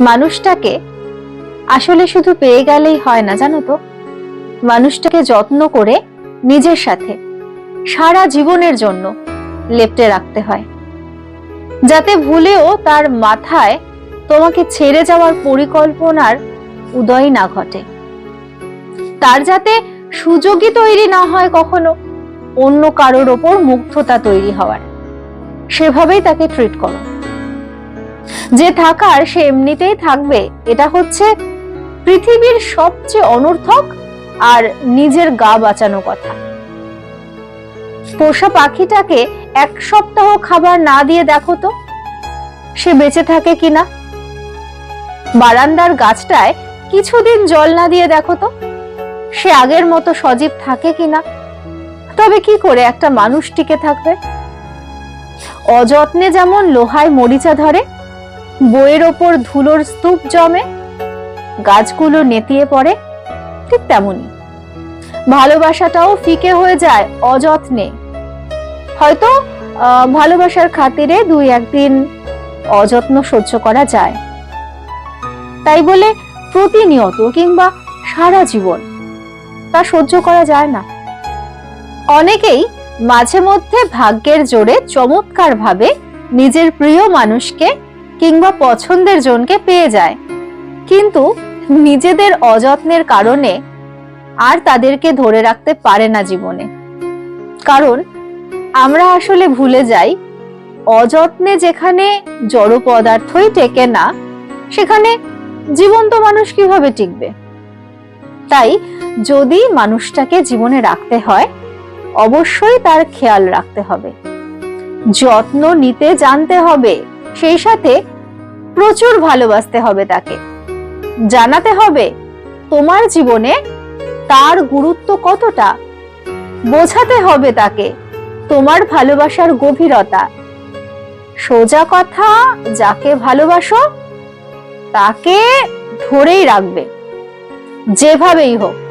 মানুষটাকে আসলে শুধু পেয়ে গেলেই হয় না, জানো তো? মানুষটাকে যত্ন করে নিজের সাথে সারা জীবনের জন্য লেপটে রাখতে হয়। যাতে ভুলেও তার মাথায় তোমাকে ছেড়ে যাওয়ার পরিকল্পনার উদয় না ঘটে। তার যাতে সুযোগই তৈরি না হয় কখনো, অন্য কারোর ওপর মুগ্ধতা তৈরি হওয়ার। সেভাবেই তাকে ট্রিট করো। যে থাকার সে এমনিতেই থাকবে। এটা হচ্ছে পৃথিবীর সবচেয়ে অনর্থক আর নিজের গা বাঁচানো কথা। পোষা পাখিটাকে এক সপ্তাহ খাবার না দিয়ে দেখো তো, সে বেঁচে থাকে কিনা? বারান্দার গাছটায় কিছুদিন জল না দিয়ে দেখো তো, সে আগের মতো সজীব থাকে কিনা? তবে কি করে একটা মানুষ টিকে থাকবে? অযত্নে যেমন লোহায় মরিচা ধরে বইয়ের ওপর ধুলোর স্তূপ জমে, গাছগুলো নেতিয়ে পড়ে, ঠিক তেমনি ভালোবাসাটাও ফিকে হয়ে যায় অযত্নে। হয়তো ভালোবাসার খাতিরে দুই একদিন অযত্ন সহ্য করা যায়। তাই বলে প্রতিনিয়ত কিংবা সারা জীবন তা সহ্য করা যায় না। অনেকেই মাঝে মধ্যে ভাগ্যের জোরে চমৎকার ভাবে নিজের প্রিয় মানুষকে কিংবা পছন্দের জনকে পেয়ে যায়। কিন্তু নিজেদের অযত্নের কারণে আর তাদেরকে ধরে রাখতে পারে না জীবনে। কারণ আমরা আসলে ভুলে যাই, অযত্নে যেখানে জড় পদার্থই টেকে না, সেখানে জীবন্ত মানুষ কীভাবে টিকবে? তাই যদি মানুষটাকে জীবনে রাখতে হয়, অবশ্যই তার খেয়াল রাখতে হবে। যত্ন নিতে জানতে হবে, সেই সাথে প্রচুর ভালোবাসতে হবে তাকে। জানাতে হবে, তোমার জীবনে তার গুরুত্ব কতটা? বোঝাতে হবে তাকে, তোমার ভালোবাসার গভীরতা। সোজা কথা, যাকে ভালোবাসো, তাকে ধরেই রাখবে। যেভাবেই হোক।